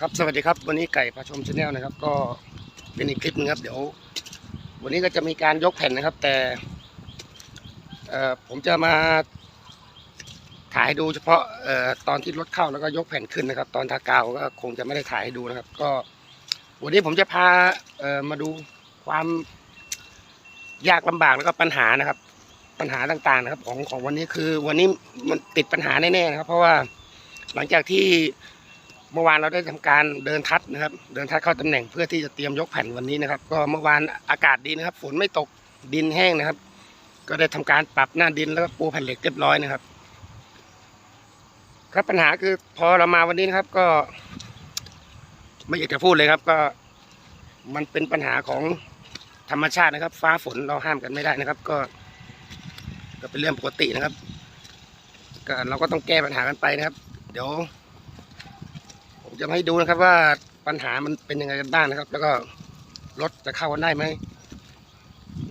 ครับสวัสดีครับวันนี้ไก่พาชมชาแนลนะครับ ก็เป็นอีกคลิปหนึงครับ เดี๋ยว วันนี้ก็จะมีการยกแผ่นนะครับ แต่ผมจะมาถ่ายดูเฉพาะออตอนที่รถเข้าแล้วก็ยกแผ่นขึ้นนะครับ ตอนทากาวก็คงจะไม่ได้ถ่ายให้ดูนะครับ ก็ วันนี้ผมจะพามาดูความยากลำบากแล้วก็ปัญหานะครับ ปัญหาต่างๆนะครับ ของของวันนี้คือ วันนี้มันติดปัญหาแน่ๆนะครับ เพราะว่าหลังจากที่ เมื่อวานเราได้ทำการเดินทัดนะครับ เดินทัดเข้าตำแหน่งเพื่อที่จะเตรียมยกแผ่นวันนี้นะครับ ก็เมื่อวานอากาศดีนะครับ ฝนไม่ตกดินแห้งนะครับ ก็ได้ทำการปรับหน้าดินแล้วก็ปูแผ่นเหล็กเรียบร้อยนะครับ ครับปัญหาคือพอเรามาวันนี้นะครับ ก็ ไม่อยากจะพูดเลยครับ ก็ มันเป็นปัญหาของธรรมชาตินะครับ ฟ้าฝนเราห้ามกันไม่ได้นะครับ ก็ ก็เป็นเรื่องปกตินะครับก็เราก็ต้องแก้ปัญหากันไปนะครับ เดี๋ยว ผมจะมาให้ดูนะครับว่าปัญหามันเป็นยังไงกันบ้างนะครับ แล้วก็รถจะเข้ากันได้ไหม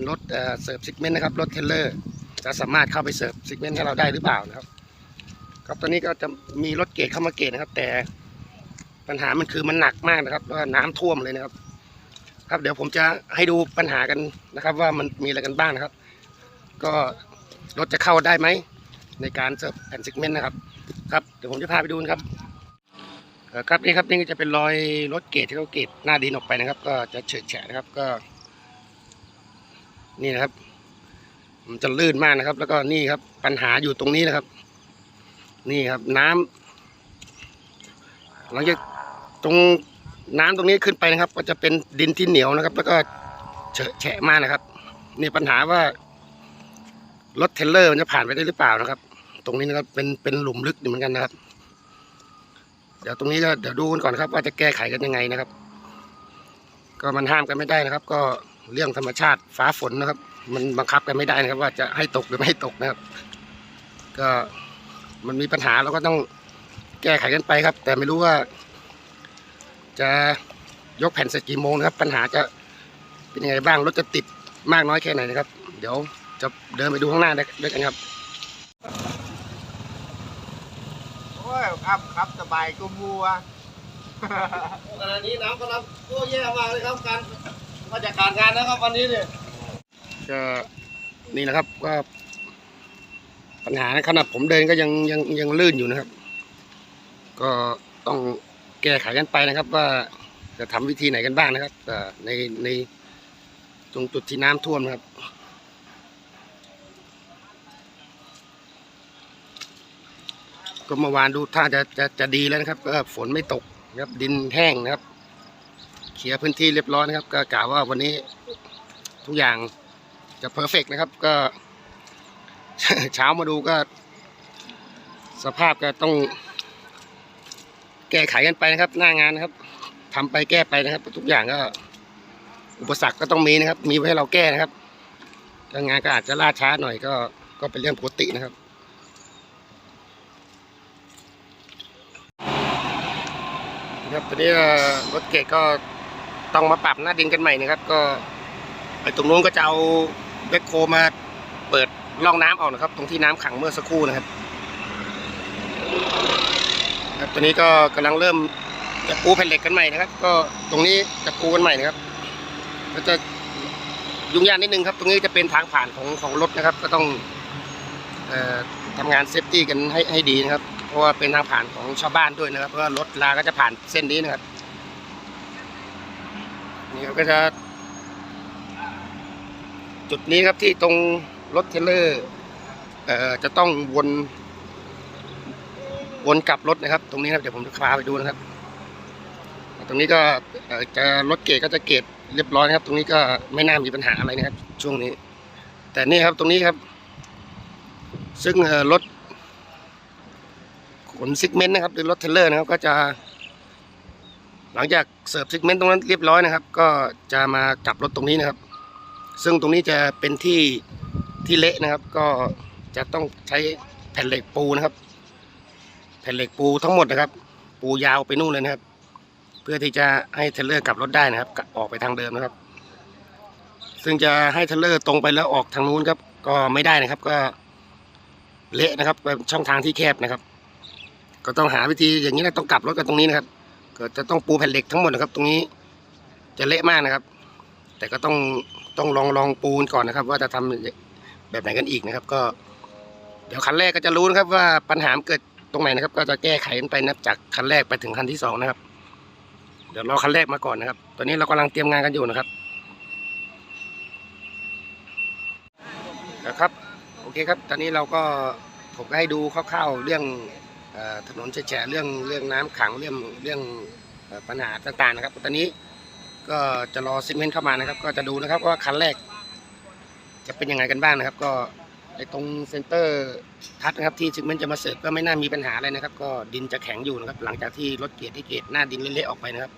รถเสิร์ฟซิกเมนต์นะครับรถเทรลเลอร์จะสามารถเข้าไปเสิร์ฟซิกเมนต์ให้เราได้หรือเปล่านะครับ ครับตอนนี้ก็จะมีรถเกตเข้ามาเกตนะครับ แต่ปัญหามันคือมันหนักมากนะครับแล้วน้ำท่วมเลยนะครับ ครับเดี๋ยวผมจะให้ดูปัญหากันนะครับ ว่ามันมีอะไรกันบ้างนะครับ ก็รถจะเข้าได้ไหมในการเสิร์ฟแผ่นซิกเมนต์นะครับ ครับเดี๋ยวผมจะพาไปดูนะครับ ครับนี่ครับนี่ก็จะเป็นรอยรถเกตที่เขาเกตหน้าดินออกไปนะครับ ก็จะเฉอะแฉะนะครับก็ นี่นะครับ มันจะลื่นมากนะครับ แล้วก็นี่ครับ ปัญหาอยู่ตรงนี้นะครับ นี่ครับน้ำหลังจากตรงน้ำตรงนี้ขึ้นไปนะครับ ก็จะเป็นดินที่เหนียวนะครับ แล้วก็เฉอะแฉะมากนะครับนี่ปัญหาว่ารถเทเลอร์มันจะผ่านไปได้หรือเปล่านะครับ ตรงนี้นะครับเป็นเป็นหลุมลึกอยู่เหมือนกันนะครับ เดี๋ยวตรงนี้ก็เดี๋ยวดูกันก่อนครับ ว่าจะแก้ไขกันยังไงนะครับ ก็มันห้ามกันไม่ได้นะครับ ก็เรื่องธรรมชาติฟ้าฝนนะครับ มันบังคับกันไม่ได้นะครับ ว่าจะให้ตกหรือไม่ให้ตกนะครับ ก็มันมีปัญหาเราก็ต้องแก้ไขกันไปครับ แต่ไม่รู้ว่า จะยกแผ่นเสร็จกี่โมงนะครับ ปัญหาจะเป็นยังไงบ้างรถจะติดมากน้อยแค่ไหนนะครับ เดี๋ยวจะเดินไปดูข้างหน้าด้วยกันครับ โอ้ยครับครับสบายกุมวัวขณะนี้น้ำกำลังตัวแย่มากเลยครับการมาจากการงานนะครับวันนี้เนี่ยก็นี่นะครับก็ปัญหาขนาดผมเดินก็ยังยังยังลื่นอยู่นะครับ ก็ต้องแก้ไขกันไปนะครับ ว่าจะทำวิธีไหนกันบ้างนะครับในในตรงจุดที่น้ำท่วมนะครับ ก็เมื่อวานดูท่าจะจะจะดีแล้วนะครับ ก็ฝนไม่ตกนะครับดินแห้งนะครับเคลียร์พื้นที่เรียบร้อยนะครับ ก็กล่าวว่าวันนี้ทุกอย่างจะเพอร์เฟกนะครับ ก็เช้ามาดูก็ สภาพก็ต้อง แก้ไขกันไปนะครับ หน้างานนะครับทำไปแก้ไปนะครับ ทุกอย่างก็ อุปสรรคก็ต้องมีนะครับ มีไว้ให้เราแก้นะครับงานก็อาจจะล่าช้าหน่อยก็ก็เป็นเรื่องปกตินะครับ ครับตอนนี้รถเกตก็ต้องมาปรับหน้าดินกันใหม่นะครับ ก็ไอ้ตรงนู้นก็จะเอาแบคโคมาเปิดร่องน้ำออกนะครับ ตรงที่น้ำขังเมื่อสักครู่นะครับ ครับตอนนี้ก็กำลังเริ่มจะปูแผ่นเหล็กกันใหม่นะครับ ก็ตรงนี้จะปูกันใหม่นะครับก็จะยุ่งยากนิดนึงครับ ตรงนี้จะเป็นทางผ่านของของรถนะครับ ก็ต้องอ่อทำงานเซฟตี้กันให้ให้ดีนะครับ เพราะว่าเป็นทางผ่านของชาวบ้านด้วยนะครับ เพราะว่ารถลาก็จะผ่านเส้นนี้นะครับนี่ก็จะ จุดนี้ครับที่ตรงรถเทรลเลอร์เอ่อจะต้องวนวนกลับรถนะครับ ตรงนี้ครับเดี๋ยวผมจะพาไปดูนะครับ ตรงนี้ก็จะรถเกตก็จะเกตเรียบร้อยนะครับ ตรงนี้ก็ไม่น่ามีปัญหาอะไรนะครับ ช่วงนี้ แต่นี่ครับตรงนี้ครับ ซึ่งรถ ขนซิกเมนต์นะครับหรือรถเทรลเลอร์นะครับก็จะ หลังจากเสิร์ฟซิกเมนต์ตรงนั้นเรียบร้อยนะครับ ก็จะมากลับรถตรงนี้นะครับ ซึ่งตรงนี้จะเป็นที่ที่เละนะครับ ก็จะต้องใช้แผ่นเหล็กปูนะครับ แผ่นเหล็กปูทั้งหมดนะครับ ปูยาวไปนู่นเลยนะครับ เพื่อที่จะให้เทรลเลอร์กลับรถได้นะครับกลับออกไปทางเดิมนะครับ ซึ่งจะให้เทรลเลอร์ตรงไปแล้วออกทางนู้นครับ ก็ไม่ได้นะครับ ก็เละนะครับเป็นช่องทางที่แคบนะครับ ก็ต้องหาวิธีอย่างนี้นะต้องกลับรถกันตรงนี้นะครับ ก็จะต้องปูแผ่นเหล็กทั้งหมดนะครับ ตรงนี้จะเละมากนะครับ แต่ก็ต้องต้องลองลองปูนก่อนนะครับ ว่าจะทำแบบไหนกันอีกนะครับ ก็ เดี๋ยวคันแรกก็จะรู้นะครับ ว่าปัญหาเกิดตรงไหนนะครับ ก็จะแก้ไขกันไปนับจากคันแรกไปถึงคันที่สองนะครับ เดี๋ยวรอคันแรกมาก่อนนะครับ ตอนนี้เรากำลังเตรียมงานกันอยู่นะครับนะครับ โอเคครับ ตอนนี้เราก็ผมก็ให้ดูคร่าวๆเรื่อง ถนนแฉะเรื่องเรื่องน้ำขังเรื่องเรื่องปัญหาต่างๆนะครับ ตอนนี้ก็จะรอซิเมนต์เข้ามานะครับ ก็จะดูนะครับว่าคันแรก จะเป็นยังไงกันบ้างนะครับ ก็ไอตรงเซ็นเตอร์ทัดนะครับที่ซิเมนต์จะมาเสิร์ฟก็ไม่น่ามีปัญหาอะไรนะครับ ก็ดินจะแข็งอยู่นะครับ หลังจากที่รถเกียร์ที่เกตหน้าดินเละๆออกไปนะครับ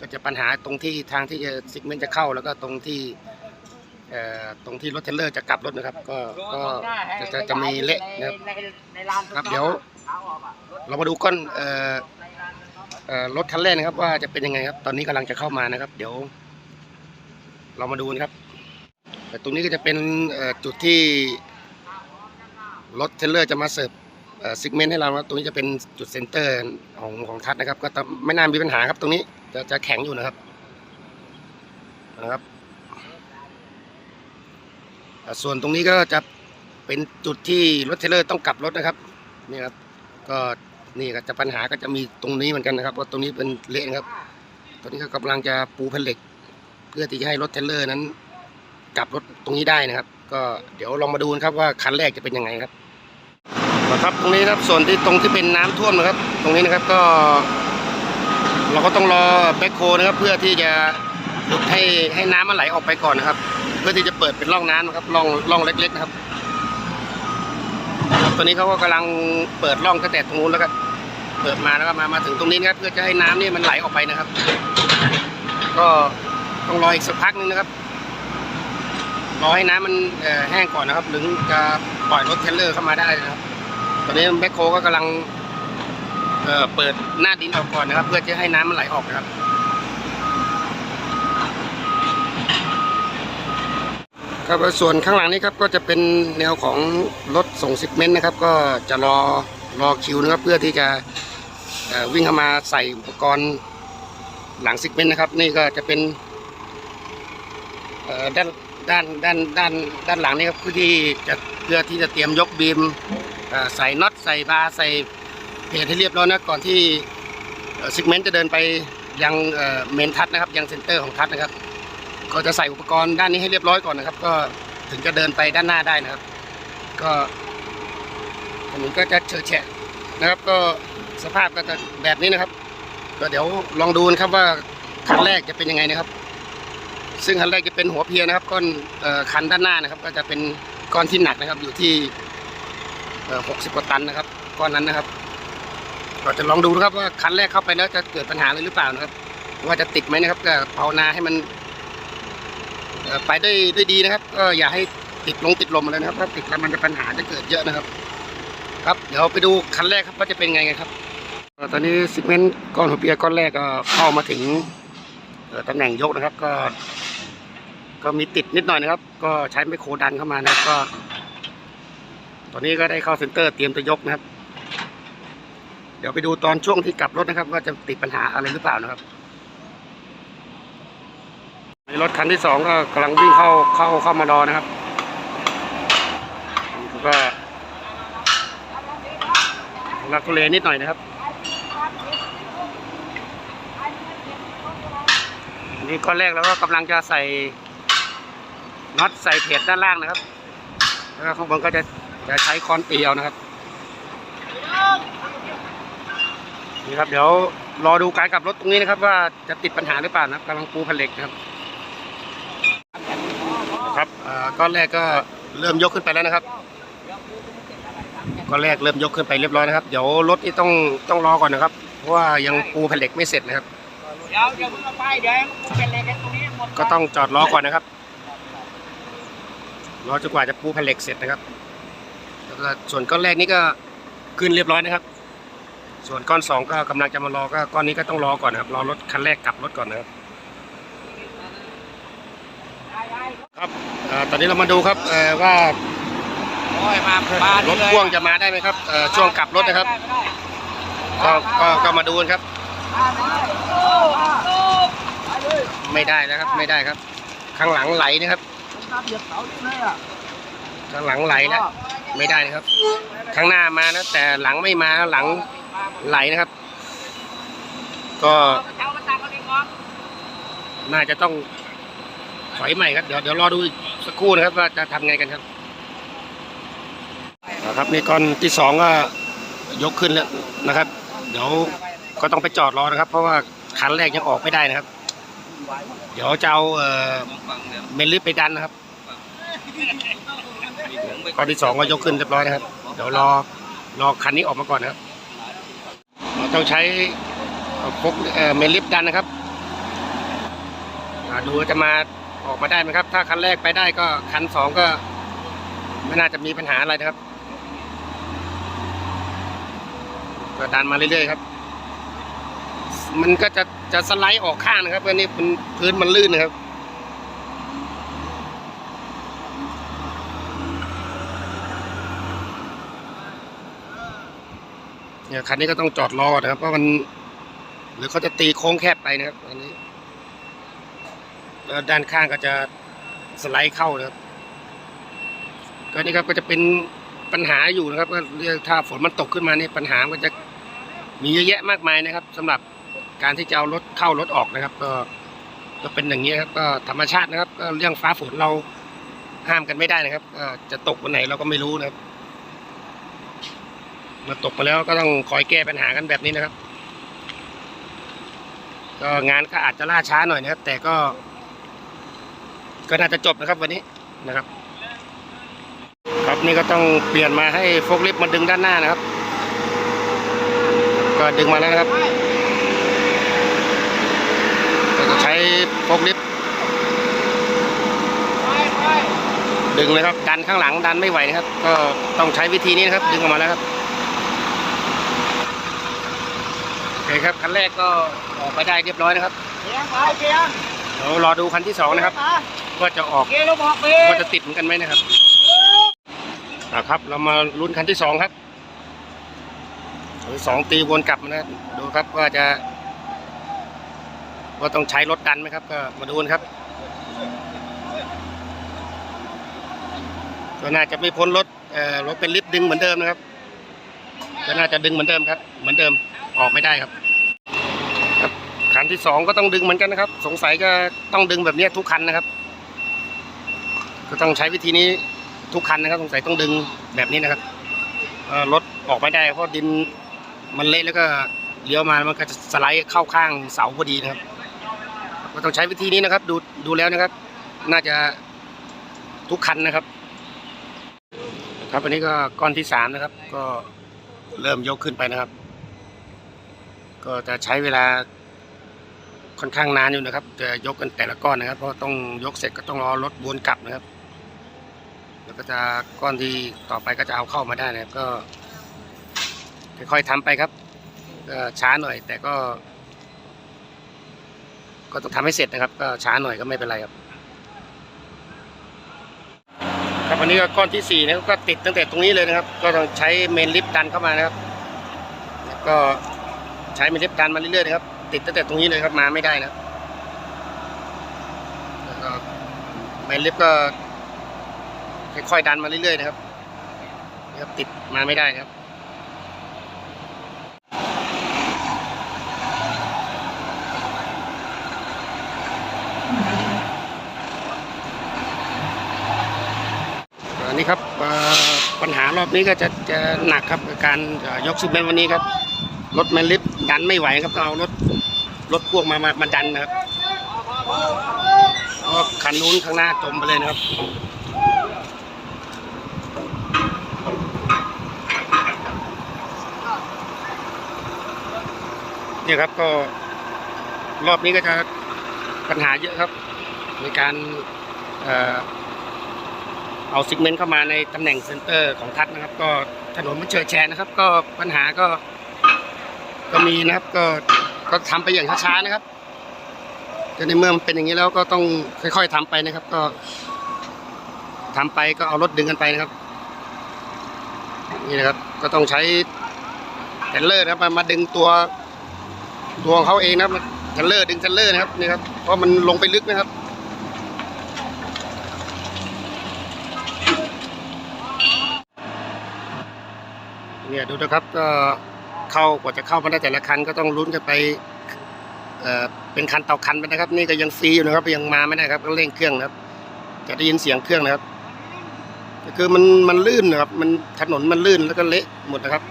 ก็จะปัญหาตรงที่ทางที่จะซิเมนต์จะเข้าแล้วก็ตรงที่ ตรงที่รถเทรลเลอร์จะกลับรถนะครับ ก็ก็จะจะจะมีเละนะครับครับเดี๋ยวเรามาดูก้อนรถคันแรกนะครับ ว่าจะเป็นยังไงครับ ตอนนี้กำลังจะเข้ามานะครับ เดี๋ยว เรามาดูนะครับแต่ตรงนี้ก็จะเป็นจุดที่รถเทรลเลอร์จะมาเสิร์ฟซิกเมนต์ให้เราครับตรงนี้จะเป็นจุดเซ็นเตอร์ของของทัศนะครับ ก็ไม่น่ามีปัญหาครับ ตรงนี้จะจะแข็งอยู่นะครับนะครับ ส่วนตรงนี้ก็จะเป็นจุดที่รถเทรลเลอร์ต้องกลับรถนะครับนี่ครับก็นี่ก็จะปัญหาก็จะมีตรงนี้เหมือนกันนะครับว่าตรงนี้เป็นเละนะครับ ตอนนี้ก็กำลังจะปูแผ่นเหล็ก เพื่อที่จะให้รถเทรลเลอร์นั้น กลับรถตรงนี้ได้นะครับ ก็เดี๋ยวลองมาดูนะครับว่าคันแรกจะเป็นยังไงครับนะครับตรงนี้นะครับส่วนที่ตรงที่เป็นน้ำท่วมนะครับ ตรงนี้นะครับก็ เราก็ต้องรอแบ็คโฮนะครับ เพื่อที่จะให้ให้น้ำมันไหลออกไปก่อนนะครับ พื่อที่จะเปิดเป็นร่องน้ำนะครับร่องร่องเล็ก ๆ นะครับตอนนี้เขาก็กำลังเปิดร่องตั้งแต่ตรงนู้นแล้วก็เปิดมาแล้วก็มามาถึงตรงนี้นะครับ เพื่อจะให้น้ำนี่มันไหลออกไปนะครับ ก็ต้องรออีกสักพักนึงนะครับรอให้น้ำมันแห้งก่อนนะครับ ถึงจะปล่อยรถเทรลเลอร์เข้ามาได้นะครับ ตอนนี้แมคโครก็กำลังเเปิดหน้าดินออกก่อนนะครับ เพื่อจะให้น้ำมันไหลออกนะครับ ครับส่วนข้างหลังนี้ครับก็จะเป็นแนวของรถส่งซิกเมนต์นะครับ ก็จะรอรอคิวนะครับเพื่อที่จะวิ่งเข้ามาใส่อุปกรณ์หลังซิกเมนต์นะครับ นี่ก็จะเป็นด้านด้านด้านด้านด้านหลังนี่ครับเพื่อที่จะเพื่อที่จะเตรียมยกบีมใส่น็อตใส่บาร์ใส่เพจให้เรียบร้อยนะก่อนที่ซิกเมนต์จะเดินไปยังเมนทัชนะครับ ยังเซ็นเตอร์ของทัชนะครับ ก็จะใส่อุปกรณ์ด้านนี้ให้เรียบร้อยก่อนนะครับ ก็ถึงจะเดินไปด้านหน้าได้นะครับ ก็ถนนก็จะเฉอะแฉะนะครับ ก็สภาพก็จะแบบนี้นะครับ ก็เดี๋ยวลองดูนะครับว่าคันแรกจะเป็นยังไงนะครับ ซึ่งคันแรกจะเป็นหัวเพียนะครับ ก้อนคันด้านหน้านะครับ ก็จะเป็นก้อนที่หนักนะครับ อยู่ที่หกสิบกว่าตันนะครับ ก้อนนั้นนะครับก็จะลองดูนะครับว่าคันแรกเข้าไปแล้วจะเกิดปัญหาอะไรหรือเปล่านะครับ ว่าจะติดไหมนะครับก็ภาวนาให้มัน ไปได้ด้วยดีนะครับ ก็อย่าให้ติดลงติดลมอะไรนะครับถ้าติดแล้วมันจะปัญหาจะเกิดเยอะนะครับ ครับเดี๋ยวไปดูคันแรกครับว่าจะเป็นไงกันครับตอนนี้ซิเมนต์ก้อนหัวเปียก้อนแรกก็เข้ามาถึงตำแหน่งยกนะครับ ก็ ก็มีติดนิดหน่อยนะครับ ก็ใช้ไมโครดันเข้ามานะครับก็ ตอนนี้ก็ได้เข้าเซ็นเตอร์เตรียมจะยกนะครับ เดี๋ยวไปดูตอนช่วงที่กลับรถนะครับ ว่าจะติดปัญหาอะไรหรือเปล่านะครับ รถคันที่สองก็กำลังวิ่งเข้าเข้าเข้ามารอนะครับแล้วก็ลักทุเลนิดหน่อยนะครับอันนี้ก้อนแรกแล้วก็กำลังจะใส่น็อตใส่เพจด้านล่างนะครับ แล้วข้างบนก็จะจะใช้คอนตีเอานะครับนี่ครับเดี๋ยวรอดูการกลับรถตรงนี้นะครับ ว่าจะติดปัญหาหรือเปล่านะครับกำลังปูแผ่นเหล็กนะครับ ก้อนแรกก็เริ่มยกขึ้นไปแล้วนะครับก้อนแรกเริ่มยกขึ้นไปเรียบร้อยนะครับ เดี๋ยวรถนี่ต้องต้องรอก่อนนะครับ เพราะว่ายังปูแผ่นเหล็กไม่เสร็จนะครับ เดี๋ยวเดี๋ยวมึงเอาไปเดี๋ยวมึงเป็นอะไรกันตรงนี้หมดก็ต้องจอดรอก่อนนะครับ รอจนกว่าจะปูแผ่นเหล็กเสร็จนะครับแล้วก็ส่วนก้อนแรกนี่ก็ขึ้นเรียบร้อยนะครับ ส่วนก้อนสองก็กำลังจะมารอก็ก้อนนี้ก็ต้องรอก่อนนะครับ รอรถคันแรกกลับรถก่อนนะครับ ครับเอ่อตอนนี้เรามาดูครับเอ่อว่าโอ้ยมาบ้านรถพ่วงจะมาได้ไหมครับเอ่อช่วงกลับรถนะครับก็ก็ก็มาดูกันครับได้ไม่ได้แล้วครับไม่ได้ครับ ข้างหลังไหลนะครับน้ำเหยียบเสานี่เลยอะข้างหลังไหลแล้วไม่ได้นะครับ ข้างหน้ามานะแต่หลังไม่มาหลังไหลนะครับ ก็น่าจะต้อง ถอยใหม่ครับเดี๋ยวเดี๋ยวรอดูอีกสักครู่นะครับว่าจะทำไงกันครับนะครับนี่ก้อนที่สองก็ยกขึ้นแล้วนะครับ เดี๋ยวก็ต้องไปจอดรอนะครับ เพราะว่าคันแรกยังออกไม่ได้นะครับ เดี๋ยวจะเอาเมนลิฟไปดันนะครับก้อนที่สองก็ยกขึ้นเรียบร้อยนะครับ เดี๋ยวรอรอคันนี้ออกมาก่อนนะครับเราต้องใช้พกเมนลิฟดันนะครับดูจะมา ออกมาได้ไหมครับ ถ้าคันแรกไปได้ก็คันสองก็ไม่น่าจะมีปัญหาอะไรนะครับก็ดันมาเรื่อยๆครับ มันก็จะจะสไลด์ออกข้างนะครับเพราะนี่มันพื้นมันลื่นนะครับเนี่ยคันนี้ก็ต้องจอดรอนะครับเพราะมัน หรือเขาจะตีโค้งแคบไปนะครับอันนี้ แล้วด้านข้างก็จะสไลด์เข้านะครับก็นี่ครับก็จะเป็นปัญหาอยู่นะครับก็เรียกถ้าฝนมันตกขึ้นมาเนี่ยปัญหาก็จะมีเยอะแยะมากมายนะครับสำหรับการที่จะเอารถเข้ารถออกนะครับ ก็ก็เป็นอย่างนี้ครับก็ธรรมชาตินะครับ ก็เรื่องฟ้าฝนเราห้ามกันไม่ได้นะครับจะตกวันไหนเราก็ไม่รู้นะครับมาตกมาแล้วก็ต้องคอยแก้ปัญหากันแบบนี้นะครับ ก็งานก็อาจจะล่าช้าหน่อยนะครับ แต่ก็ ก็น่าจะจบนะครับวันนี้นะครับ ครับนี่ก็ต้องเปลี่ยนมาให้โฟกลิฟต์มาดึงด้านหน้านะครับ ก็ดึงมาแล้วนะครับก็จะใช้โฟกลิฟต์ดึงเลยครับดันข้างหลังดันไม่ไหวนะครับ ก็ต้องใช้วิธีนี้นะครับ ดึงออกมาแล้วครับโอเคครับคันแรกก็ออกไปได้เรียบร้อยนะครับเกียงไปเกียงเดี๋ยวรอดูคันที่สองนะครับ ว่าจะออกว่าจะติดเหมือนกันไหมนะครับอ่าครับ เรามาลุ้นคันที่สองครับสองตีวนกลับนะดูครับว่าจะ ว่าต้องใช้รถดันไหมครับ ก็มาดูนครับก็น่าจะไม่พ้นรถเอ่อรถเป็นลิฟต์ดึงเหมือนเดิมนะครับก็น่าจะดึงเหมือนเดิมครับ เหมือนเดิมออกไม่ได้ครับครับคันที่สองก็ต้องดึงเหมือนกันนะครับ สงสัยจะต้องดึงแบบนี้ทุกคันนะครับ ก็ต้องใช้วิธีนี้ทุกคันนะครับสงสัยต้องดึงแบบนี้นะครับรถออกไม่ได้เพราะดินมันเละแล้วก็เลี้ยวมามันก็จะสไลด์เข้าข้างเสาพอดีนะครับ ก็ต้องใช้วิธีนี้นะครับ ดูดูแล้วนะครับ น่าจะทุกคันนะครับ ครับอันนี้ก็ก้อนที่สามนะครับ ก็เริ่มยกขึ้นไปนะครับ ก็จะใช้เวลาค่อนข้างนานอยู่นะครับ จะยกกันแต่ละก้อนนะครับ เพราะต้องยกเสร็จก็ต้องรอรถวนกลับนะครับ ก็จะก้อนที่ต่อไปก็จะเอาเข้ามาได้นะครับก็ค่อยๆทำไปครับก็ช้าหน่อย แต่ก็ ก็ต้องทำให้เสร็จนะครับ ก็ช้าหน่อยก็ไม่เป็นไรครับ ครับอันนี้ก็ก้อนที่สี่นะก็ติดตั้งแต่ตรงนี้เลยนะครับ ก็ต้องใช้เมนลิฟต์ดันเข้ามานะครับแล้วก็ใช้เมนลิฟต์ดันมาเรื่อยๆนะครับ ติดตั้งแต่ตรงนี้เลยครับมาไม่ได้นะครับเมนลิฟต์ก็ ค่อยๆดันมาเรื่อยๆนะครับนี่ครับติดมาไม่ได้ครับอันนี้ครับปัญหารอบนี้ก็จะจะหนักครับการยกซิเมนต์วันนี้ครับรถแมนลิฟต์ดันไม่ไหวครับต้องเอารถรถพ่วงมามามาดันนะครับเพราคันนู้นข้างหน้าจมไปเลยนะครับ เนี่ยครับก็รอบนี้ก็จะปัญหาเยอะครับ ในการเอเอาซิกเมนต์เข้ามาในตำแหน่งเซนเตอร์ของทัดนะครับ ก็ถนนมันเฉยแฉะนะครับ ก็ปัญหาก็ ก็มีนะครับ ก็ก็ทำไปอย่างช้าๆนะครับแต่ในเมื่อมันเป็นอย่างนี้แล้วก็ต้องค่อยๆทำไปนะครับ ก็ทำไปก็เอารถดึงกันไปนะครับ นี่นะครับ ก็ต้องใช้เทรลเลอร์นะครับมามาดึงตัว ตัวของเขาเองนะครับเทรลเลอร์ดึงเทรลเลอร์นะครับนี่ครับเพราะมันลงไปลึกนะครับเนี่ยดูนะครับก็เข้ากว่าจะเข้ามาได้แต่ละคันก็ต้องลุ้นกันไปเอ่อเป็นคันต่อคันไปนะครับ นี่ก็ยังฟรีอยู่นะครับยังมาไม่ได้ครับก็เร่งเครื่องนะครับ จะได้ยินเสียงเครื่องนะครับคือมันมันลื่นนะครับ มันถนนมันลื่นแล้วก็เละหมดนะครับ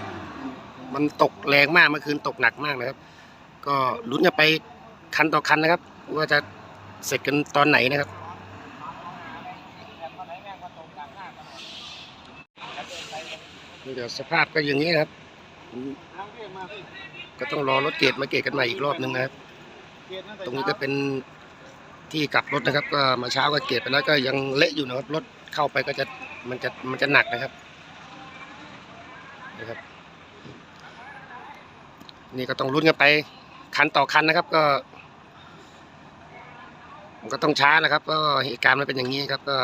มันตกแรงมากเมื่อคืนตกหนักมากนะครับ ก็ลุ้นกันไปคันต่อคันนะครับ ว่าจะเสร็จกันตอนไหนนะครับเดี๋ยวสภาพก็อย่างนี้ครับ ก็ต้องรอรถเกตมาเกตกันใหม่อีกรอบหนึงนะครับ ตรงนี้ก็เป็นที่กลับรถนะครับ ก็มาเช้าก็เกตไปแล้วก็ยังเละอยู่นะครับรถเข้าไปก็จะมันจะมันจะหนักนะครับนะครับ นี่ก็ต้องลุ้นกันไป คันต่อคันนะครับก็มันก็ต้องช้านะครับ ก็เหตุการณ์มันเป็นอย่างนี้ครับ ก็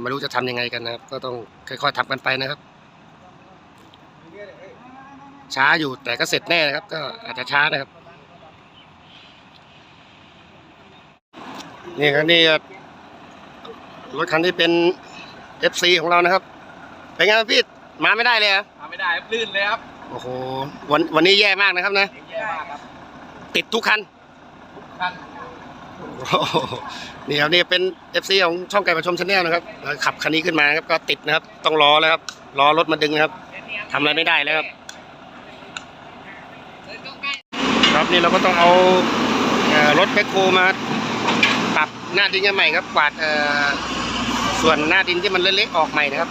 ไม่รู้จะทำยังไงกันนะครับ ก็ต้องค่อยๆทำกันไปนะครับ ช้าอยู่แต่ก็เสร็จแน่นะครับ ก็อาจจะช้านะครับ นี่ครับนี่รถคันที่เป็น FC ของเรานะครับ เป็นไงครับพี่มาไม่ได้เลยเหรอมาไม่ได้ครับลื่นเลยครับโอ้โหวันวันนี้แย่มากนะครับนะแย่มากครับ ติดทุกคันคันโอ้โหนี่ครับนี่เป็น FC ของช่องไก่ประชมชาแนลนะครับแล้วขับคันนี้ขึ้นมาครับก็ติดนะครับ ต้องรอแล้วครับรอรถมาดึงนะครับทำอะไรไม่ได้แล้วครับครับนี่เราก็ต้องเอาเอ่อรถแบคโฮมาปรับหน้าดินกันใหม่ครับกวาดเอ่อส่วนหน้าดินที่มันเละๆออกใหม่นะครับ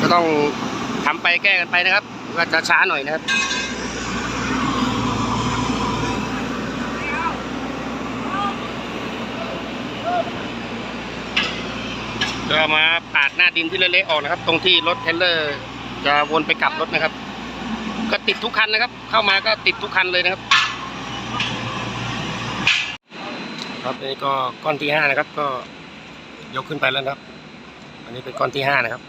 ก็ต้องทำไปแก้กันไปนะครับว่าจะช้าหน่อยนะครับ ก็มาปาดหน้าดินที่เละๆออกนะครับ ตรงที่รถเทรลเลอร์ จะวนไปกลับรถนะครับ ก็ติดทุกคันนะครับ เข้ามาก็ติดทุกคันเลยนะครับ ครับอันนี้ก็ก้อนที่ห้านะครับ ก็ยกขึ้นไปแล้วนะครับ อันนี้เป็นก้อนที่ห้านะครับ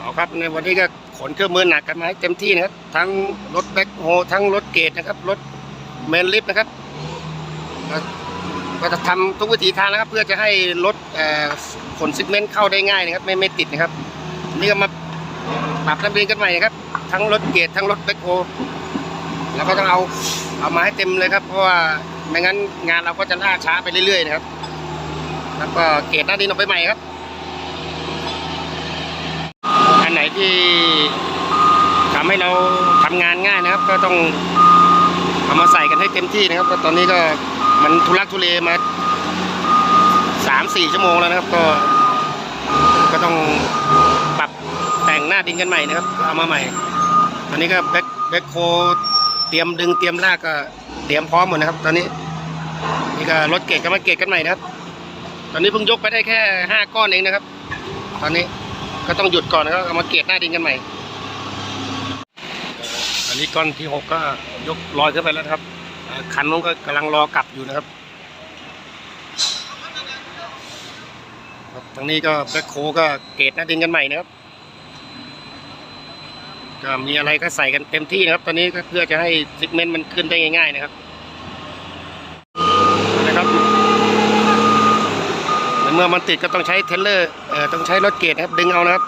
เอาครับในวันนี้ก็ขนเครื่องมือหนักกันมาให้เต็มที่นะครับ ทั้งรถแบ็คโฮทั้งรถเกตนะครับรถ เมนลิฟต์นะครับ ก็จะทำทุกวิถีทางนะครับ เพื่อจะให้รถเอ่อขนซิกเมนต์เข้าได้ง่ายนะครับ ไม่ไม่ติดนะครับ นี่ก็มาปรับระเบียงกันใหม่นะครับ ทั้งรถเกตทั้งรถแบ็คโฮแล้วก็ต้องเอาเอามาให้เต็มเลยครับ เพราะว่าไม่งั้นงานเราก็จะล่าช้าไปเรื่อยๆนะครับ แล้วก็เกตหน้าดินออกไปใหม่ครับ อันไหนที่ทำให้เราทำงานง่ายนะครับ ก็ต้อง เอามาใส่กันให้เต็มที่นะครับ ก็ตอนนี้ก็มันทุลักทุเลมาสามสี่ชั่วโมงแล้วนะครับ ก็ ก็ต้องปรับแต่งหน้าดินกันใหม่นะครับ เอามาใหม่ ตอนนี้ก็แบ็คแบ็คโคเตรียมดึงเตรียมลากก็เตรียมพร้อมหมดนะครับ ตอนนี้นี่ก็รถเกตกันมาเกตกันใหม่นะครับ ตอนนี้เพิ่งยกไปได้แค่ห้าก้อนเองนะครับ ตอนนี้ก็ต้องหยุดก่อนนะครับเอามาเกลียดหน้าดินกันใหม่ อันนี้ก้อนที่หกก็ยกลอยขึ้นไปแล้วครับคันนู้นก็กำลังรอกลับอยู่นะครับครับทางนี้ก็แบ็คโคก็เกลียดหน้าดินกันใหม่นะครับ ก็มีอะไรก็ใส่กันเต็มที่นะครับ ตอนนี้ก็เพื่อจะให้ซิกเมนต์มันขึ้นได้ง่าย ๆนะครับนะครับเมื่อมันติดก็ต้องใช้เทเลอร์เอ่อต้องใช้รถเกตครับดึงเอานะครับ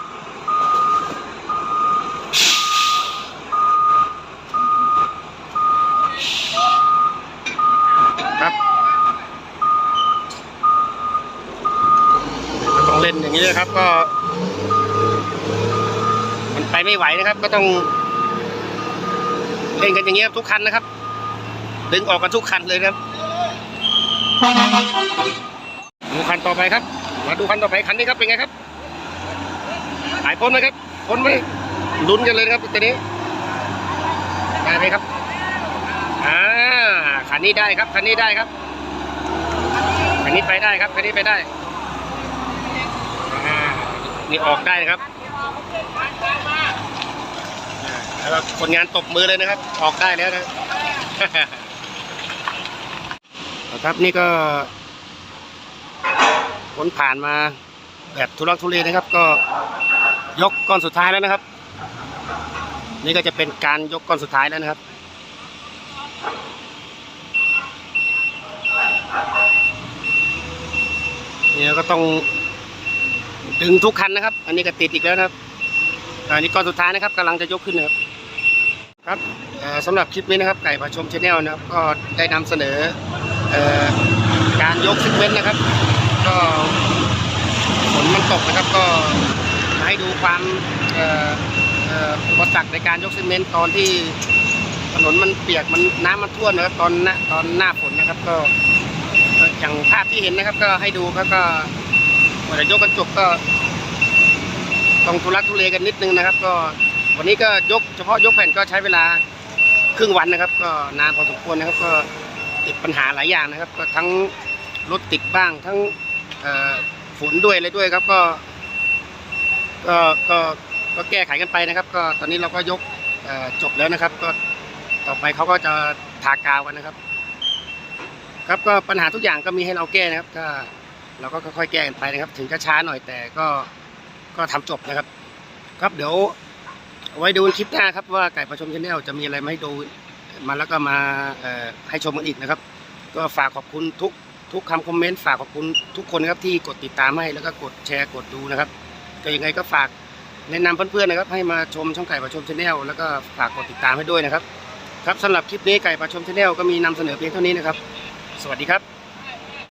ก็ต้องเล่นอย่างนี้นะครับ ก็ มันไปไม่ไหวนะครับ ก็ต้องเล่นกันอย่างนี้ยทุกคันนะครับ ดึงออกกันทุกคันเลยครับดูคันต่อไปครับ มาดูคันต่อไปคันนี้ครับเป็นไงครับหายพ้นไหมครับพ้นไหมลุ้นกันเลยครับตัวนี้ได้ไหมครับอ่าคันนี้ได้ครับคันนี้ได้ครับคันนี้ไปได้ครับคันนี้ไปได้ นี่ออกได้นะครับแล้วคนงานตบมือเลยนะครับ ออกได้แล้วนะครับนี่ก็ผลผ่านมาแบบทุลักทุเลนะครับ ก็ยกก้อนสุดท้ายแล้วนะครับ นี่ก็จะเป็นการยกก้อนสุดท้ายแล้วนะครับเนี่ยก็ต้อง ดึงทุกคันนะครับ อันนี้ก็ติดอีกแล้วนะครับ อันนี้ก้อนสุดท้ายนะครับกำลังจะยกขึ้นนะครับ ครับสำหรับคลิปนี้นะครับไก่ประชมชาแนลนะครับ ก็ได้นำเสนอการยกซิกเวนต์นะครับ ก็ฝนมันตกนะครับก็ให้ดูความอุปสรรคในการยกซิเมนต์ตอนที่ถนนมันเปียกมันน้ำมันท่วมนะครับตอนหน้าตอนหน้าฝนนะครับก็อย่างภาพที่เห็นนะครับ ก็ให้ดูครับก็ กว่าจะยกกันจบก็ต้องทุลักทุเลกันนิดนึงนะครับ ก็วันนี้ก็ยกเฉพาะยกแผ่นก็ใช้เวลาครึ่งวันนะครับ ก็นานพอสมควรนะครับ ก็ติดปัญหาหลายอย่างนะครับ ก็ทั้งรถติดบ้างทั้งฝนด้วยอะไรด้วยครับ ก็ ก็ก็ก็แก้ไขกันไปนะครับ ก็ตอนนี้เราก็ยกจบแล้วนะครับ ก็ต่อไปเขาก็จะทากาวกันนะครับ ครับก็ปัญหาทุกอย่างก็มีให้เราแก้นะครับก็ เราก็ค่อยๆแก้กันไปนะครับ ถึงจะช้าหน่อยแต่ก็ก็ทำจบนะครับ ครับเดี๋ยวเอาไว้ดูคลิปหน้าครับว่าไก่ประชมชาแนลจะมีอะไรมาให้ดูมาแล้วก็มาให้ชมกันอีกนะครับ ก็ฝากขอบคุณทุกทุกคำคอมเมนต์ฝากขอบคุณทุกคนนะครับที่กดติดตามให้แล้วก็กดแชร์กดดูนะครับก็ยังไงก็ฝากแนะนำเพื่อนๆนะครับ ให้มาชมช่องไก่ประชมชาแนลแล้วก็ฝากกดติดตามให้ด้วยนะครับ ครับสำหรับคลิปนี้ไก่ประชมชาแนลก็มีนำเสนอเพียงเท่านี้นะครับ สวัสดีครับ